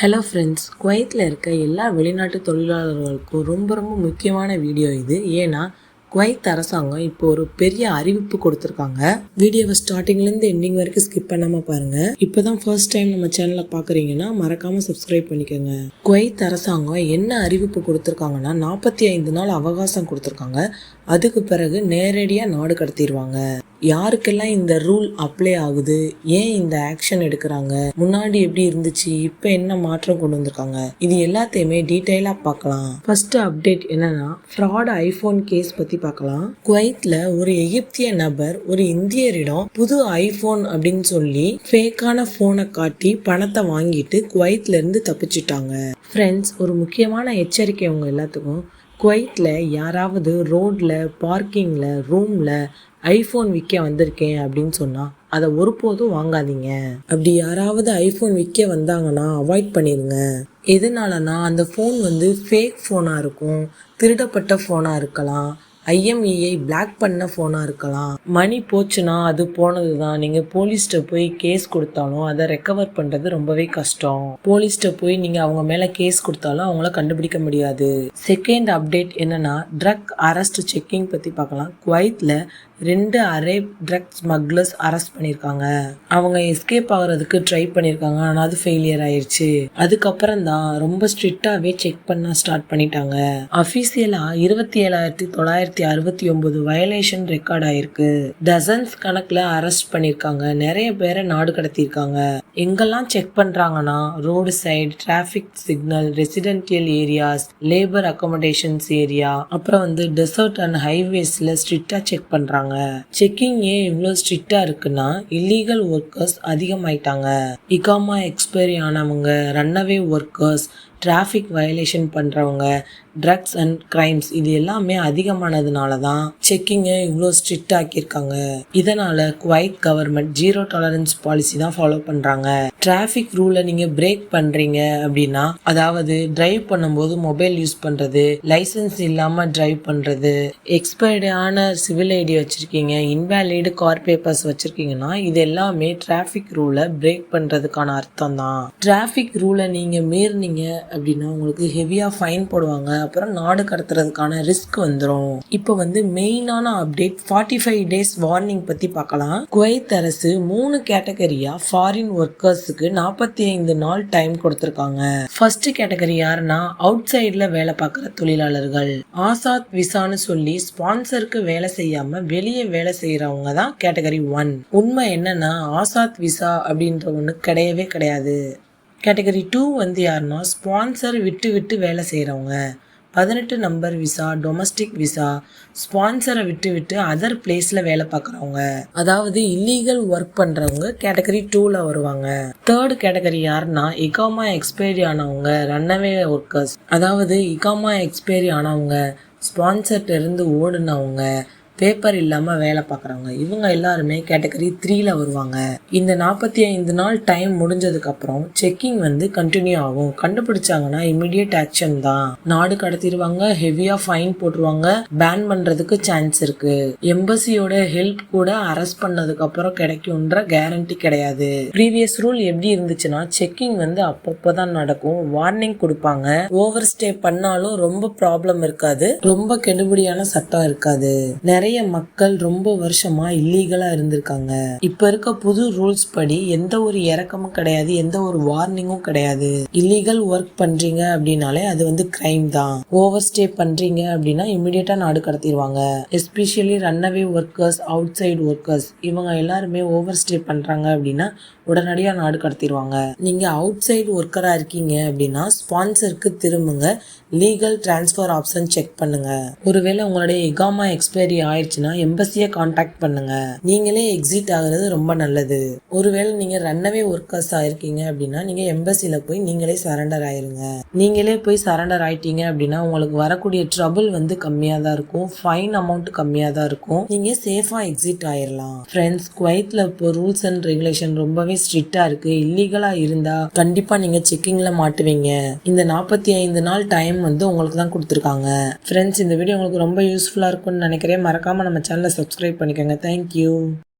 Hello friends குவைத்தில் இருக்க எல்லா வெளிநாட்டு தொழிலாளர்களுக்கும் ரொம்ப ரொம்ப முக்கியமான வீடியோ இது. ஏன்னா குவைத் அரசாங்கம் இப்போ ஒரு பெரிய அறிவிப்பு கொடுத்துருக்காங்க. வீடியோவை ஸ்டார்டிங்லேருந்து எண்டிங் வரைக்கும் ஸ்கிப் பண்ணாமல் பாருங்கள் இப்போ தான் ஃபர்ஸ்ட் டைம் நம்ம சேனலை பார்க்குறீங்கன்னா மறக்காமல் சப்ஸ்கிரைப் பண்ணிக்கோங்க. குவைத் அரசாங்கம் என்ன அறிவிப்பு கொடுத்துருக்காங்கன்னா நாற்பத்தி ஐந்து நாள் அவகாசம் கொடுத்துருக்காங்க. அதுக்கு பிறகு நேரடியாக நாடு கடத்திடுவாங்க யாருக்கெல்லாம் இந்த ரூல் அப்ளை ஆகுது? ஏன் இந்த ஆக்ஷன் எடுக்கிறாங்க? முன்னாடி எப்படி இருந்துச்சு? இப்போ என்ன மாற்றம் கொண்டு வந்திருக்காங்க? இது எல்லாத்தையுமே டீட்டெயிலாக பார்க்கலாம். ஃபர்ஸ்ட் அப்டேட் என்னன்னா ஃப்ராட் ஐஃபோன் கேஸ் பற்றி பார்க்கலாம். குவைத்தில் ஒரு எகிப்திய நபர் ஒரு இந்தியரிடம் புது ஐஃபோன் அப்படின்னு சொல்லி ஃபேக்கான ஃபோனை காட்டி பணத்தை வாங்கிட்டு குவைத்ல இருந்து தப்பிச்சிட்டாங்க. ஃப்ரெண்ட்ஸ் ஒரு முக்கியமான எச்சரிக்கை உங்க எல்லாத்துக்கும். குவைத்தில் யாராவது ரோட்டில் பார்க்கிங்கில் ரூமில் ஐஃபோன் விற்க வந்திருக்கேன் அப்படின்னு சொன்னால் அதை ஒருபோதும் வாங்காதீங்க. அப்படி யாராவது ஐஃபோன் விற்க வந்தாங்கன்னா அவாய்ட் பண்ணிடுங்க எதனாலனா அந்த ஃபோன் வந்து ஃபேக் ஃபோனாக இருக்கும் திருடப்பட்ட ஃபோனாக இருக்கலாம் ஐஎம்இஐ பிளாக் பண்ண ஃபோனாக இருக்கலாம். மணி போச்சுன்னா அது போனது தான் நீங்கள் போலீஸ்கிட்ட போய் கேஸ் கொடுத்தாலும் அதை ரெக்கவர் பண்ணுறது ரொம்பவே கஷ்டம். போலீஸ்கிட்ட போய் நீங்கள் அவங்க மேலே கேஸ் கொடுத்தாலும் அவங்கள கண்டுபிடிக்க முடியாது. செகண்ட் அப்டேட் என்னன்னா ட்ரக் அரெஸ்ட் செக்கிங் பற்றி பார்க்கலாம். குவைத்தில் ரெண்டு அரேப் ட்ரக் ஸ்மக்லர்ஸ் அரெஸ்ட் பண்ணியிருக்காங்க. அவங்க எஸ்கேப் ஆகிறதுக்கு ட்ரை பண்ணியிருக்காங்க. ஆனால் அது ஃபெயிலியர் ஆயிடுச்சு அதுக்கப்புறம் தான் ரொம்ப ஸ்ட்ரிக்டாகவே செக் பண்ண ஸ்டார்ட் பண்ணிட்டாங்க. அஃபீஷியலாக இருபத்தி ஏழாயிரத்தி தொள்ளாயிரத்தி அறுபத்தி ஒன்பது வயலேஷன் ரெக்கார்ட் ஆயிருக்கு. டசன்ஸ் கணக்கில் அரெஸ்ட் பண்ணிருக்காங்க. நிறைய பேரை நாடு கடத்தியிருக்காங்க எங்கெல்லாம் செக் பண்றாங்கன்னா road side traffic signal residential areas labour accommodations area அப்புறம் வந்து டெசர்ட் அண்ட் ஹைவேஸில் ஸ்ட்ரிக்டா செக் பண்ணுறாங்க செக்கிங் ஏன் இவ்வளோ ஸ்ட்ரிக்டா இருக்குன்னா இல்லீகல் ஒர்க்கர்ஸ் அதிகமாயிட்டாங்க. இகாமா எக்ஸ்பைரி ஆனவங்க ரன்னவே ஒர்க்கர்ஸ் டிராஃபிக் வயலேஷன் பண்ணுறவங்க ட்ரக்ஸ் அண்ட் கிரைம்ஸ் இது எல்லாமே அதிகமான அதிகமானதுனால தான் செக்கிங்கை இவ்வளோ ஸ்ட்ரிக்ட் ஆக்கியிருக்காங்க. இதனால் Kuwait government zero tolerance policy தான் ஃபாலோ பண்ணுறாங்க டிராஃபிக் ரூலை நீங்கள் பிரேக் பண்ணுறீங்க அப்படின்னா அதாவது டிரைவ் பண்ணும்போது மொபைல் யூஸ் பண்ணுறது லைசன்ஸ் இல்லாமல் டிரைவ் பண்ணுறது எக்ஸ்பைர்டான சிவில் ஐடி வச்சுருக்கீங்க இன்வேலிடு கார் பேப்பர்ஸ் வச்சுருக்கீங்கன்னா இது எல்லாமே டிராஃபிக் ரூலை பிரேக் பண்ணுறதுக்கான அர்த்தம் தான் டிராஃபிக் ரூலை நீங்கள் மீறினீங்க அப்படின்னா உங்களுக்கு ஹெவியாக ஃபைன் போடுவாங்க. அப்புறம் நாடு கடத்துறதுக்கான ரிஸ்க் வந்துடும் இப்போ வந்து மெயினான update forty five days warning பற்றி பார்க்கலாம். குவைத் அரசு மூணு கேட்டகரியா ஃபாரின் ஒர்க்கர்ஸுக்கு நாற்பத்தி ஐந்து நாள் டைம் கொடுத்துருக்காங்க. ஃபர்ஸ்ட் கேட்டகரி யாருன்னா அவுட் சைடில் வேலை பார்க்குற தொழிலாளர்கள். ஆசாத் விசான்னு சொல்லி ஸ்பான்சருக்கு வேலை செய்யாமல் வெளியே வேலை செய்கிறவங்க தான் கேட்டகரி ஒன் உண்மை என்னன்னா ஆசாத் விசா அப்படின்ற ஒன்று கிடையவே கிடையாது. கேட்டகரி டூ வந்து யாருன்னா ஸ்பான்சர் விட்டு விட்டு வேலை செய்கிறவங்க பதினெட்டு நம்பர் விசா டொமஸ்டிக் விசா ஸ்பான்சரை விட்டு விட்டு அதர் பிளேஸில் வேலை பார்க்குறவங்க. அதாவது இல்லீகல் ஒர்க் பண்ணுறவங்க கேட்டகரி டூவில் வருவாங்க. தேர்ட் கேட்டகரி யாருன்னா இகாமா எக்ஸ்பைரி ஆனவங்க ரன்னவே ஒர்க்கர்ஸ் அதாவது இகாமா எக்ஸ்பைரி ஆனவங்க ஸ்பான்சர்ட்ட இருந்து ஓடுனவங்க பேப்பர் இல்லாமல் வேலை பார்க்குறவங்க. இவங்க எல்லாருமே கேட்டகரி த்ரீல வருவாங்க. இந்த நாற்பத்தி ஐந்து நாள் டைம் முடிஞ்சதுக்கப்புறம் செக்கிங் வந்து கண்டினியூ ஆகும். கண்டுபிடிச்சாங்கன்னா இமிடியட் ஆக்ஷன் தான். நாடு கடத்திடுவாங்க ஹெவியாக ஃபைன் போட்டுருவாங்க. பேன் பண்ணுறதுக்கு சான்ஸ் இருக்கு. எம்பசியோட ஹெல்ப் கூட அரெஸ்ட் பண்ணதுக்கப்புறம் கிடைக்கும்ன்ற கேரண்டி கிடையாது. ப்ரீவியஸ் ரூல் எப்படி இருந்துச்சுன்னா செக்கிங் வந்து அப்பப்போ தான் நடக்கும். வார்னிங் கொடுப்பாங்க. ஓவர் ஸ்டே பண்ணாலும் ரொம்ப ப்ராப்ளம் இருக்காது. ரொம்ப கெடுபடியான சட்டம் இருக்காது. நிறைய நிறைய மக்கள் ரொம்ப வருஷமா இல்லீகலா இருந்திருக்காங்க. இப்ப இருக்க புது ரூல்ஸ் படி எந்த ஒரு இறக்கமும் கிடையாது எந்த ஒரு வார்னிங்கும் கிடையாது. இல்லீகல் ஒர்க் பண்றீங்க அப்படின்னாலே அது வந்து கிரைம் தான். ஓவர் ஸ்டே பண்றீங்க அப்படின்னா இமிடியேட்டா நாடு கடத்திடுவாங்க especially runaway workers outside workers இவங்க எல்லாருமே ஓவர் ஸ்டே பண்றாங்க அப்படின்னா உடனடியாக நாடு கடத்திடுவாங்க நீங்கள் அவுட் சைடு ஒர்க்கராக இருக்கீங்க அப்படின்னா ஸ்பான்சருக்கு திரும்புங்க. லீகல் டிரான்ஸ்ஃபர் ஆப்ஷன் செக் பண்ணுங்க. ஒருவேளை உங்களுடைய எகாமா எக்ஸ்பைரி ஆயிடுச்சுன்னா எம்பசியை காண்டாக்ட் பண்ணுங்க. நீங்களே எக்ஸிட் ஆகுறது ரொம்ப நல்லது. ஒருவேளை நீங்கள் ரன்னவே ஒர்க்கர்ஸ் ஆயிருக்கீங்க அப்படின்னா நீங்கள் எம்பசியில போய் நீங்களே சரண்டர் ஆயிருங்க. நீங்களே போய் சரண்டர் ஆயிட்டீங்க அப்படின்னா உங்களுக்கு வரக்கூடிய ட்ரபிள் வந்து கம்மியாக தான் இருக்கும். ஃபைன் அமௌண்ட் கம்மியாக தான் இருக்கும். நீங்கள் சேஃபாக எக்ஸிட் ஆயிடலாம் ஃப்ரெண்ட்ஸ் குவைத்ல இப்போ ரூல்ஸ் அண்ட் ரெகுலேஷன் ரொம்பவே ஸ்ட்ரிக்டா இருக்கு. இல்லீகலா இருந்தா கண்டிப்பா நீங்க செக்கிங்ல மாட்டுவீங்க. இந்த நாற்பத்தி ஐந்து நாள் டைம் வந்து உங்களுக்கு தான் கொடுத்துருக்காங்க. ஃப்ரெண்ட்ஸ் இந்த வீடியோ உங்களுக்கு ரொம்ப யூஸ்ஃபுல்லாக இருக்கும்னு நினைக்கிறேன். மறக்காமல் நம்ம சேனலை சப்ஸ்கிரைப் பண்ணிக்கோங்க. தேங்க்யூ